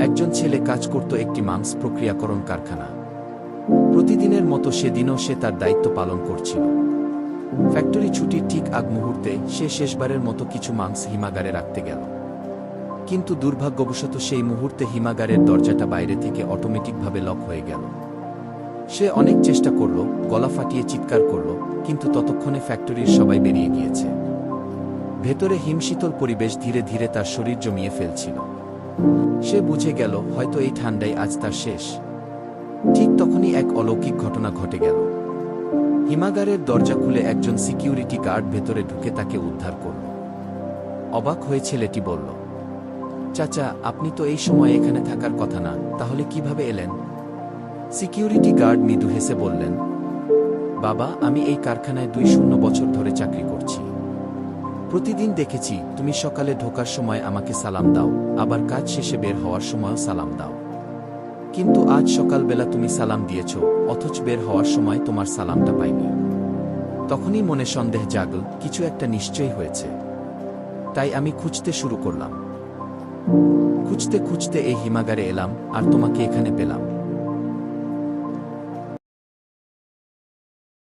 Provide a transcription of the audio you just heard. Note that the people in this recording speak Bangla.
একজন ছেলে কাজ করত একটি মাংস প্রক্রিয়াকরণ কারখানা। প্রতিদিনের মতো সেদিনও সে তার দায়িত্ব পালন করছিল। ফ্যাক্টরি ছুটির ঠিক আগ মুহূর্তে সে শেষবারের মতো কিছু মাংস হিমাগারে রাখতে গেল। কিন্তু দুর্ভাগ্যবশত সেই মুহূর্তে হিমাগারের দরজাটা বাইরে থেকে অটোমেটিকভাবে লক হয়ে গেল। সে অনেক চেষ্টা করল, গলা ফাটিয়ে চিৎকার করল, কিন্তু ততক্ষণে ফ্যাক্টরির সবাই বেরিয়ে গিয়েছে। ভেতরে হিমশীতল পরিবেশ ধীরে ধীরে তার শরীর জমিয়ে ফেলছিল। সে বুঝে গেল হয়তো এই ঠান্ডাই আজ তার শেষ। ঠিক তখনই এক অলৌকিক ঘটনা ঘটে গেল। হিমাগারের দরজা খুলে একজন সিকিউরিটি গার্ড ভেতরে ঢুকে তাকে উদ্ধার করল। অবাক হয়ে ছেলেটি বলল, চাচা, আপনি তো এই সময় এখানে থাকার কথা না, তাহলে কীভাবে এলেন? সিকিউরিটি গার্ড মৃদু হেসে বললেন, বাবা, আমি এই কারখানায় দুই শূন্য বছর ধরে চাকরি প্রতিদিন দেখেছি, তুমি সকালে ঢোকার সময় আমাকে সালাম দাও, আবার কাজ শেষে বের হওয়ার সময়ও সালাম দাও। কিন্তু আজ সকালবেলা তুমি সালাম দিয়েছ, অথচ বের হওয়ার সময় তোমার সালামটা পাইনি। তখনই মনে সন্দেহ জাগল, কিছু একটা নিশ্চয়ই হয়েছে। তাই আমি খুঁজতে শুরু করলাম। খুঁজতে খুঁজতে এই হিমাগারে এলাম, আর তোমাকে এখানে পেলাম।